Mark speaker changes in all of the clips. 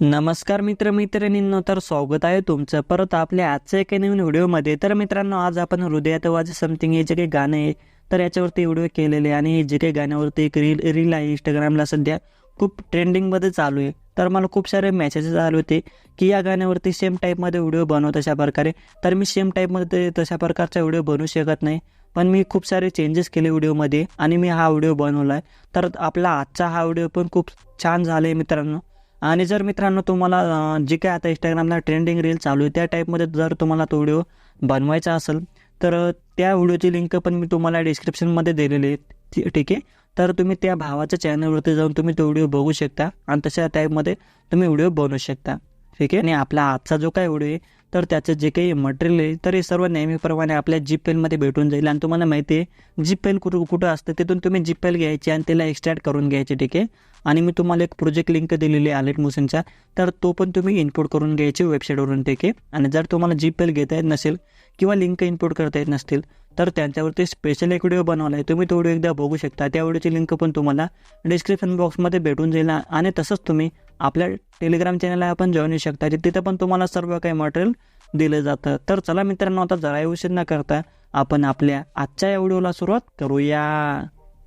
Speaker 1: नमस्कार मित्र मैत्रिणींनो तर स्वागत आहे तुमचं. परत आपल्या आजच्या एका नवीन व्हिडिओमध्ये. तर मित्रांनो आज आपण हृदयात वाज समथिंग हे जे काही गाणं आहे तर याच्यावरती व्हिडिओ केलेले आणि आणि जे काही गाण्यावरती एक रील रील आहे इंस्टाग्रामला सध्या खूप ट्रेंडिंगमध्ये चालू आहे. तर मला खूप सारे मेसेजेस आले होते की या गाण्यावरती सेम टाईपमध्ये व्हिडिओ बनव तशा प्रकारे. तर मी सेम टाईपमध्ये तशा प्रकारचा व्हिडिओ बनवू शकत नाही. पण मी खूप सारे चेंजेस केले व्हिडिओमध्ये आणि मी हा व्हिडिओ बनवला आहे तर आपला आजचा हा व्हिडिओ पण खूप छान झाला आहे मित्रांनो. आणि जर मित्रांनो तुम्हाला जे काय आता इंस्टाग्रामला ट्रेंडिंग रील चालू आहे त्या टाईपमध्ये जर तुम्हाला तो व्हिडिओ बनवायचा असेल तर त्या व्हिडिओची लिंक पण मी तुम्हाला डिस्क्रिप्शनमध्ये दिलेली आहे. ठीक आहे? तर तुम्ही त्या भावाच्या चॅनलवरती जाऊन तुम्ही तो व्हिडिओ बघू शकता. आणि तशा टाईपमध्ये तुम्ही व्हिडिओ बनवू शकता. ठीक आहे? आणि आपला आजचा जो काय व्हिडिओ आहे तर त्याचं जे काही मटेरियल आहे तर हे सर्व नेहमीप्रमाणे आपल्या जी पेलमध्ये भेटून जाईल. आणि तुम्हाला माहिती आहे जी पेल कुठं कुठं असतं तिथून तुम्ही जी पेल घ्यायची आणि त्याला एक्स्ट्रॅक्ट करून घ्यायची ठीक आहे? आणि मी तुम्हाला एक प्रोजेक्ट लिंक दिलेली आहे आलेट मोशनचा तर तो पण तुम्ही इनपुट करून घ्यायची वेबसाईटवरून ठीक आहे? आणि जर तुम्हाला जीप पेल घेता येत नसेल किंवा लिंक इनपुट करता येत नसतील तर त्यांच्यावरती स्पेशल एक व्हिडिओ बनवला आहे. तुम्ही तो व्हिडिओ एकदा बघू शकता. त्या व्हिडिओची लिंक पण तुम्हाला डिस्क्रिप्शन बॉक्समध्ये भेटून जाईल. आणि तसंच तुम्ही आपल्या टेलिग्राम चॅनलला आपण जॉईन होऊ शकता. तिथं पण तुम्हाला सर्व काही मटेरियल दिलं जातं. तर चला मित्रांनो आता जरा उशीर न करता आपण आपल्या आजच्या या व्हिडिओला सुरुवात करूया.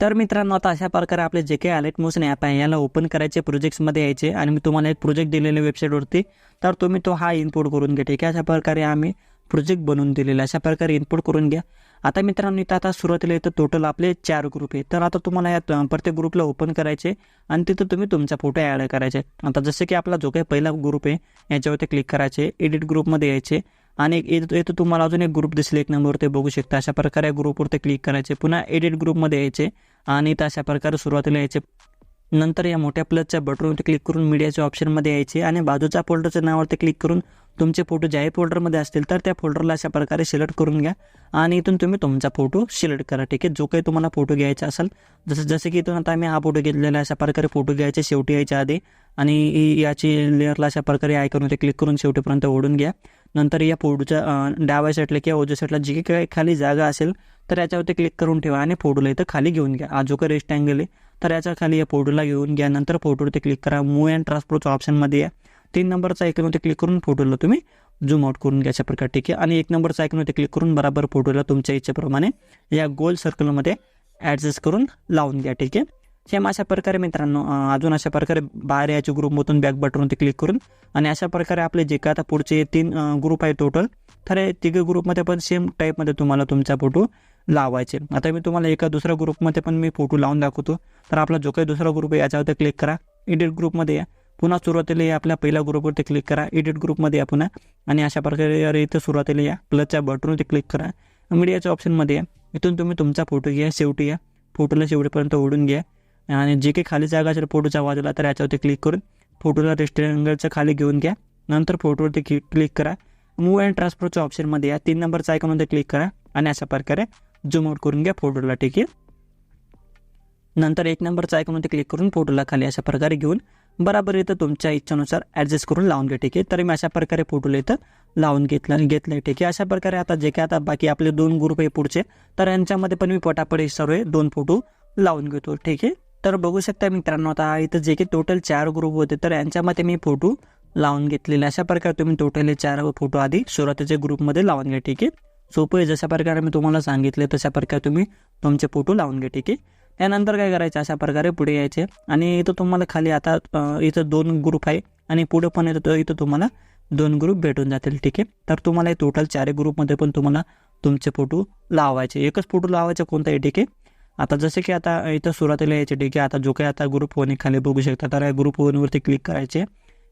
Speaker 1: तर मित्रांनो आता अशा प्रकारे आपले जे काही आलेट मोशन ॲप आहे याला ओपन करायचे प्रोजेक्ट्समध्ये यायचे आणि मी तुम्हाला एक प्रोजेक्ट दिलेले वेबसाईटवरती तर तुम्ही तो हा इनपुट करून घ्या ठीक आहे? अशा प्रकारे आम्ही प्रोजेक्ट बनवून दिलेला अशा प्रकारे इनपुट करून घ्या. आता मित्रांनो इथं आता सुरुवातीला इथं टोटल आपले चार ग्रुप आहे तर आता तुम्हाला या प्रत्येक ग्रुपला ओपन करायचे आणि तिथं तुम्ही तुमचा फोटो ॲड करायचे. आता जसं की आपला जो काही पहिला ग्रुप आहे याच्यावरती क्लिक करायचे एडिट ग्रुपमध्ये यायचे आणि एक इथं तुम्हाला अजून एक ग्रुप दिसले एक नंबरवरती बघू शकता. अशा प्रकारे ग्रुपवरती क्लिक करायचे. पुन्हा एडिट ग्रुपमध्ये यायचे आणि इथं अशा प्रकारे सुरुवातीला यायचे. नंतर या मोठ्या प्लसच्या बटनवरती क्लिक करून मीडियाच्या ऑप्शनमध्ये यायचे आणि बाजूच्या फोल्डरच्या नावावरती क्लिक करून तुमचे फोटो ज्याही फोल्डरमध्ये असतील तर त्या फोल्डरला अशा प्रकारे सिलेक्ट करून घ्या. आणि इथून तुम्ही तुमचा फोटो सिलेक्ट करा ठीक आहे? जो काही तुम्हाला फोटो घ्यायचा असेल जसं जसं की इथून आता आम्ही हा फोटो घेतलेला अशा प्रकारे फोटो घ्यायचे शेवटी यायच्या आधी. आणि याची लेअरला अशा प्रकारे आयकॉनवरती क्लिक करून शेवटीपर्यंत ओढून घ्या. नंतर या फोटोच्या डाव्या साईडला किंवा उजव्या साईडला जी काही खाली जागा असेल तर याच्यावरती क्लिक करून ठेवा आणि फोटोला इथं खाली घेऊन घ्या. हा जो काही रेस्ट अँगल आहे तर याच्या खाली या फोटोला घेऊन घ्या. नंतर फोटोवरती क्लिक करा. मूव अँड ट्रान्सपोर्टच्या ऑप्शनमध्ये या. तीन नंबरचा आयकॉनवरती क्लिक करून फोटोला तुम्ही झूम आउट करून घ्या. अशा प्रकारे ठीक आहे. आणि एक नंबरचा आयकॉनवरती क्लिक करून बराबर फोटोला तुमच्या इच्छेप्रमाणे या गोल सर्कलमध्ये ॲडजस्ट करून लावून घ्या. ठीक आहे? सेम अशा प्रकारे मित्रांनो अजून अशा प्रकारे बाहेर याच्या ग्रुपमधून बॅक बटनवरती क्लिक करून आणि अशा प्रकारे आपले जे काय आता पुढचे तीन ग्रुप आहे टोटल तर हे तिघे ग्रुपमध्ये पण सेम टाईपमध्ये तुम्हाला तुमचा फोटो लावायचे. आता मी तुम्हाला एका दुसऱ्या ग्रुपमध्ये पण मी फोटो लावून दाखवतो. तर आपला जो काही दुसरा ग्रुप आहे याच्यावरती क्लिक करा. एडिट ग्रुपमध्ये या. पुन्हा सुरुवातीला या आपल्या पहिल्या ग्रुपवरती क्लिक करा. एडिट ग्रुपमध्ये या पुन्हा. आणि अशा प्रकारे अरे इथं सुरुवातीला या. प्लसच्या बटनवरती क्लिक करा. मीडियाच्या ऑप्शनमध्ये या. इथून तुम्ही तुमचा फोटो घ्या. शेवटी या. फोटोला शेवटीपर्यंत ओढून घ्या. आणि जे काही खाली जागा असेल फोटोच्या बाजूला तर याच्यावरती क्लिक करून फोटोला रेस्टॉरंटच्या खाली घेऊन घ्या. नंतर फोटोवरती क्लिक क्लिक करा मूव अँड ट्रान्सफरच्या ऑप्शनमध्ये या. तीन नंबरचा आयकॉनमध्ये क्लिक करा. आणि अशा प्रकारे झूम आउट करून घ्या फोटोला ठीक आहे नंतर एक नंबरचा आयकॉनमध्ये क्लिक करून फोटोला खाली अशा प्रकारे घेऊन बराबर इथं तुमच्या इच्छेनुसार ॲडजस्ट करून लावून घ्या ठीक आहे तर मी अशा प्रकारे फोटोला इथं लावून घेतलं घेतलं आहे ठीक आहे अशा प्रकारे आता जे काय आता बाकी आपले दोन ग्रुप आहे पुढचे तर यांच्यामध्ये पण मी पटापट सर्व हे दोन फोटो लावून घेतो ठीक आहे तर बघू शकता मित्रांनो आता इथं जे की टोटल चार ग्रुप होते तर यांच्यामध्ये मी फोटो लावून घेतलेले. अशा प्रकारे तुम्ही टोटल चार फोटो आधी सुरुवातीच्या ग्रुपमध्ये लावून घ्या ठीक आहे सोपं आहे. जशा प्रकारे मी तुम्हाला सांगितले तशा प्रकारे तुम्ही तुमचे फोटो लावून घ्या ठीक आहे? त्यानंतर काय करायचं? अशा प्रकारे पुढे यायचे. आणि इथं तुम्हाला खाली आता इथं दोन ग्रुप आहे. आणि पुढे पण येतं इथं तुम्हाला दोन ग्रुप भेटून जातील ठीक आहे? तर तुम्हाला टोटल चारही ग्रुपमध्ये पण तुम्हाला तुमचे फोटो लावायचे. एकच फोटो लावायचे कोणताही ठीक आहे? आता जसे की आता इथं सुरुवातीला यायचे ठीक आहे? आता जो काही आता ग्रुप वन खाली बघू शकता तर या ग्रुप वनवरती क्लिक करायचे.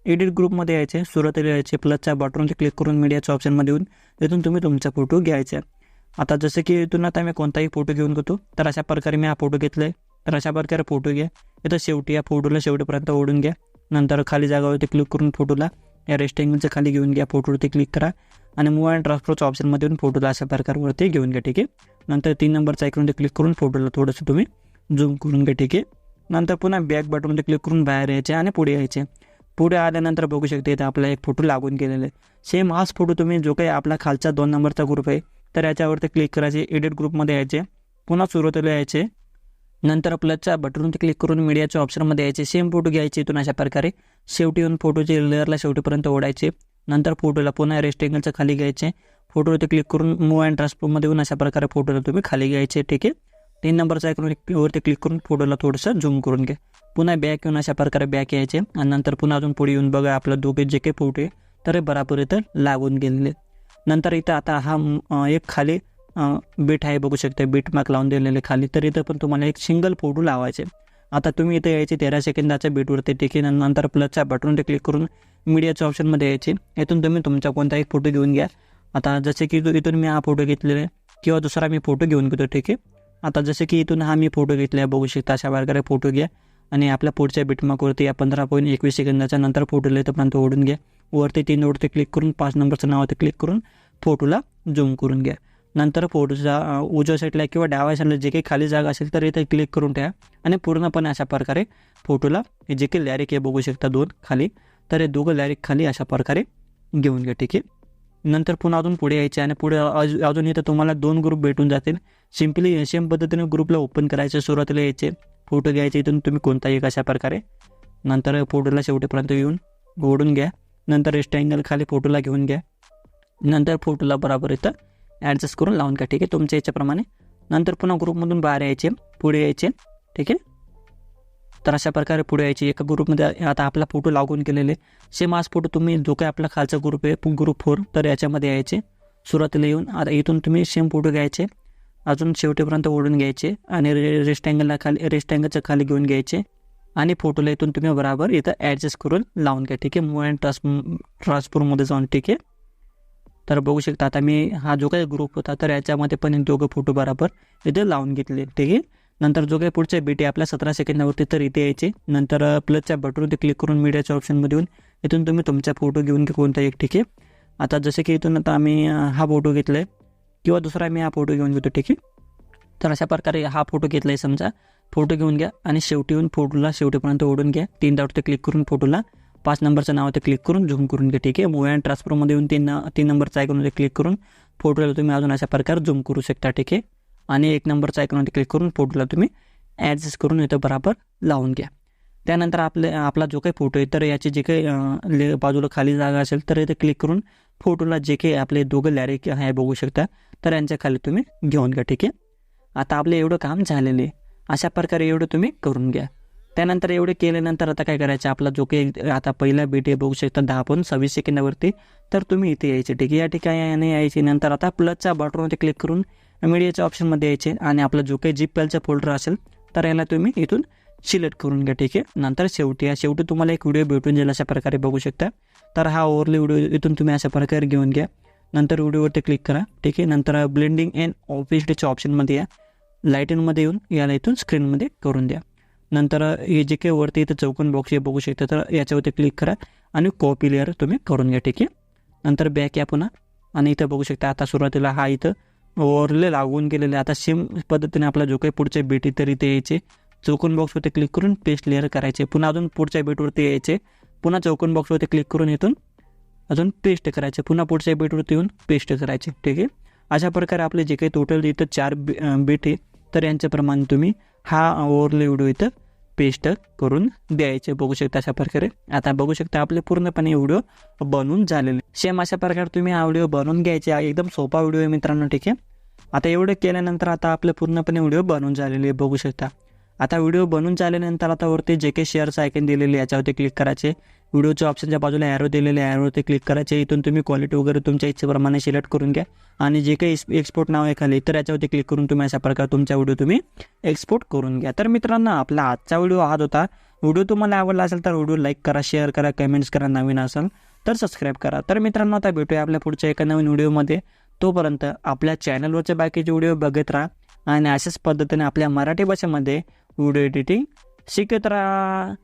Speaker 1: एडिट ग्रुपमध्ये यायचे सुरुवातीला यायचे प्लसच्या बटनवरती क्लिक करून मीडियाच्या ऑप्शनमध्ये येऊन तिथून तुम्ही तुमचा फोटो घ्यायचा. आता जसं की इथून आता मी कोणताही फोटो घेऊन घेतो तर अशा प्रकारे मी हा फोटो घेतला आहे तर अशा प्रकारे फोटो घ्या. इथं शेवटी या फोटोला शेवटीपर्यंत ओढून घ्या. नंतर खाली जागावरती क्लिक करून फोटोला या रेस्टिंगचं खाली घेऊन घ्या फोटोवरती क्लिक करा. आणि मूव अँड ट्रान्सफरच्या ऑप्शनमध्ये येऊन फोटोला अशा प्रकारवरती घेऊन घ्या ठीक आहे? नंतर तीन नंबरचा आयकॉनमध्ये क्लिक करून फोटोला थोडंसं तुम्ही झूम करून घ्या ठीक आहे? नंतर पुन्हा बॅक बटनमध्ये क्लिक करून बाहेर यायचे आणि पुढे यायचे. पुढे आल्यानंतर बघू शकते इथे आपला एक फोटो लागून गेलेला. आहे सेम हाच फोटो तुम्ही जो काही आपला खालचा दोन नंबरचा ग्रुप आहे तर याच्यावरती क्लिक करायचे एडिट ग्रुपमध्ये यायचे. पुन्हा सुरुवातीला यायचे. नंतर प्लसच्या बटनवरती क्लिक करून मीडियाच्या ऑप्शनमध्ये यायचे. सेम फोटो घ्यायचे इथून अशा प्रकारे. शेवटी येऊन फोटोचे लेअरला शेवटीपर्यंत ओढायचे. नंतर फोटोला पुन्हा रेस्टेंगलच्या खाली घ्यायचे. फोटोवरती क्लिक करून मूव अँड ट्रान्सफॉर्ममध्ये येऊन अशा प्रकारे फोटोला तुम्ही खाली घ्यायचे. ठीक आहे? तीन नंबरचा आयकॉन वरती क्लिक करून फोटोला थोडंसं झूम करून घ्या. पुन्हा बॅक येऊन अशा प्रकारे बॅक यायचे. आणि नंतर पुन्हा अजून पुढे येऊन बघा आपलं दोघे जे काही फोटो आहे तर हे बराबर इथं लागून गेलेले नंतर इथं आता हा एक खाली बीट आहे बघू शकता बीट मार्क लावून दिलेले खाली. तर इथं पण तुम्हाला एक सिंगल फोटो लावायचे. आता तुम्ही इथं यायचे तेरा सेकंदाच्या बीटवरती टिके नंतर प्लसच्या बटनवरती क्लिक करून मीडियाच्या ऑप्शनमध्ये यायचे. इथून तुम्ही तुमचा कोणताही फोटो घेऊन घ्या. आता जसे की इथून मी हा फोटो घेतलेला आहे किंवा दुसरा मी फोटो घेऊन घेतो ठीक आहे? आता जसे की इथून हा मी फोटो घेतला आहे बघू शकता अशा प्रकारे फोटो घ्या. आणि आपल्या पुढच्या बिटमार्कवरती या पंधरा पॉईंट एकवीस सेकंदाच्या नंतर फोटोला इथंपर्यंत ओढून घ्या. वरती तीन ओढते क्लिक करून पाच नंबरचं नावावरती क्लिक करून फोटोला झूम करून घ्या. नंतर फोटोचा उजव्या साईडला किंवा डाव्या साईडला जे काही खाली जागा असेल तर इथे क्लिक करून ठेवा. आणि पूर्णपणे अशा प्रकारे फोटोला हे जे काही लॅरिक आहे बघू शकता दोन खाली. तर हे दोघं लॅरिक खाली अशा प्रकारे घेऊन घ्या ठीक आहे? नंतर पुन्हा अजून पुढे यायचे आणि पुढे अज- अजून इथं तुम्हाला दोन ग्रुप भेटून जातील. सिम्पली सेम पद्धतीने ग्रुपला ओपन करायचे सुरुवातीला यायचे. फोटो घ्यायचे इथून तुम्ही कोणताही एक अशा प्रकारे. नंतर फोटोला शेवटीपर्यंत येऊन ओढून घ्या. नंतर रेस्ट खाली फोटोला घेऊन घ्या. नंतर फोटोला बरोबर इथं ॲडजस्ट करून लावून घ्या. ठीक आहे? तुमच्या याच्याप्रमाणे. नंतर पुन्हा ग्रुपमधून बाहेर यायचे. पुढे यायचे. ठीक आहे? तर अशा प्रकारे पुढे यायचे. एका ग्रुपमध्ये आता आपला फोटो लागून केलेले सेम आज फोटो तुम्ही जो काही आपला खालचा ग्रुप आहे ग्रुप फोर तर याच्यामध्ये यायचे. सुरुवातीला येऊन आता इथून तुम्ही सेम फोटो घ्यायचे. अजून शेवटीपर्यंत ओढून घ्यायचे आणि रे रेस्ट खाली रेस्टँगलच्या खाली घेऊन घ्यायचे आणि फोटोला इथून तुम्ही बराबर इथं ॲडजस्ट करून लावून घ्या ठीक आहे? मूव अँड ट्रान्स ट्रान्सफॉर्ममध्ये जाऊन ठीक आहे? तर बघू शकता आता मी हा जो काही ग्रुप होता तर याच्यामध्ये पण दोघं फोटो बराबर इथे लावून घेतले ठीक आहे? नंतर जो काही पुढच्या बीटी आपल्या सतरा सेकंदावरती तर इथे यायचे. नंतर प्लसच्या बटनवरती क्लिक करून मीडियाच्या ऑप्शनमध्ये येऊन इथून तुम्ही तुमचा फोटो घेऊन घ्या कोणता एक ठीक आहे? आता जसे की इथून आता आम्ही हा फोटो घेतला आहे किंवा दुसरा मी हा फोटो घेऊन घेतो ठीक आहे? तर अशा प्रकारे हा फोटो घेतला आहे समजा. फोटो घेऊन घ्या आणि शेवटी येऊन फोटोला शेवटीपर्यंत ओढून घ्या. तीन दावरती क्लिक करून फोटोला पाच नंबरचं नाव ते क्लिक करून झूम करून घ्या ठीक आहे? मूव अँड ट्रान्सफरमध्ये येऊन तीन तीन नंबरचा आयकॉनमध्ये क्लिक करून फोटोला तुम्ही अजून अशा प्रकारे झूम करू शकता ठीक आहे? आणि एक नंबरचा आयकॉनमध्ये क्लिक करून फोटोला तुम्ही ॲडजस्ट करून इथं बराबर लावून घ्या. त्यानंतर आपले आपला जो काही फोटो आहे तर याची जे काही ले बाजूला खाली जागा असेल तर इथे क्लिक करून फोटोला जे काही आपले दोघं लॅरिक आहे बघू शकता तर यांच्या खाली तुम्ही घेऊन घ्या ठीक आहे? आता आपलं एवढं काम झालेलं आहे. अशा प्रकारे एवढं तुम्ही करून घ्या. त्यानंतर एवढे केल्यानंतर आता काय करायचं? आपला जो काही आता पहिला बीट आहे बघू शकता दहा पण सव्वीस सेकंदावरती तर तुम्ही इथे यायचे ठीक आहे? या ठिकाणी यायचे नंतर आता प्लसच्या बटनवरती क्लिक करून मीडियाच्या ऑप्शनमध्ये यायचे आणि आपला जो काही जी फोल्डर असेल तर याला तुम्ही इथून सिलेक्ट करून घ्या ठीक आहे? नंतर शेवटी या शेवटी तुम्हाला एक व्हिडिओ भेटून जाईल अशा प्रकारे बघू शकता. तर हा ओव्हरले व्हिडिओ इथून तुम्ही अशा प्रकारे घेऊन घ्या. नंतर व्हिडिओवरती क्लिक करा. ठीक आहे? नंतर ब्लेंडिंग अँड ऑफिसच्या ऑप्शनमध्ये या. लाईटिंगमध्ये येऊन याला इथून स्क्रीनमध्ये करून द्या. नंतर हे जे काही वरती इथं चौकोन बॉक्स हे बघू शकता. तर याच्यावरती क्लिक करा आणि कॉपी लेअर तुम्ही करून घ्या. ठीक आहे? नंतर बॅक या पुन्हा. आणि इथं बघू शकता आता सुरुवातीला हा इथं ओवरले लागून गेलेले आता सेम पद्धतीने आपला जो काही पुढच्या बेटी तर इथे यायचे चौकोन बॉक्सवरती क्लिक करून पेस्ट लेअर करायचे. पुन्हा अजून पुढच्या बेटवरती यायचे. पुन्हा चौकोन बॉक्सवरती क्लिक करून इथून अजून पेस्ट करायचे. पुन्हा पुढच्या बीटवरती येऊन पेस्ट करायचे. ठीक आहे? अशा प्रकारे आपले जे काही टोटल इथं चार बी बीट आहे तर यांच्याप्रमाणे तुम्ही हा ओव्हरले व्हिडिओ इथं पेस्ट करून द्यायचे. बघू शकता अशा प्रकारे. आता बघू शकता आपले पूर्णपणे व्हिडिओ बनवून झालेले. सेम अशा प्रकारे तुम्ही हा व्हिडिओ बनवून घ्यायचे. एकदम सोपा व्हिडिओ आहे मित्रांनो. ठीक आहे? आता एवढं केल्यानंतर आता आपले पूर्णपणे व्हिडिओ बनवून झालेले आहे. बघू शकता. आता व्हिडिओ बनून झाल्यानंतर आता वरती जे काही शेअर्स आयकन दिलेले याच्यावरती क्लिक करायचे. व्हिडिओच्या ऑप्शनच्या बाजूला ॲरो दिलेले ॲरोवरती क्लिक करायचे. इथून तुम्ही क्वालिटी वगैरे तुमच्या इच्छेप्रमाणे सिलेक्ट करून घ्या. आणि जे काही एक्सपोर्ट नाव आहे खाली तर याच्यावरती क्लिक करून तुम्ही अशा प्रकारे तुमचा व्हिडिओ तुम्ही एक्सपोर्ट करून घ्या. तर मित्रांनो आपला आजचा व्हिडिओ हात होता. व्हिडिओ तुम्हाला आवडला असेल तर व्हिडिओ लाईक करा शेअर करा कमेंट्स करा नवीन असेल तर सबस्क्राईब करा. तर मित्रांनो आता भेटूया आपल्या पुढच्या एका नवीन व्हिडिओमध्ये तोपर्यंत आपल्या चॅनलवरचे बाकीचे व्हिडिओ बघत राहा. आणि अशाच पद्धतीने आपल्या मराठी भाषेमध्ये व्हिडिओ एडिटिंग शिकत राहा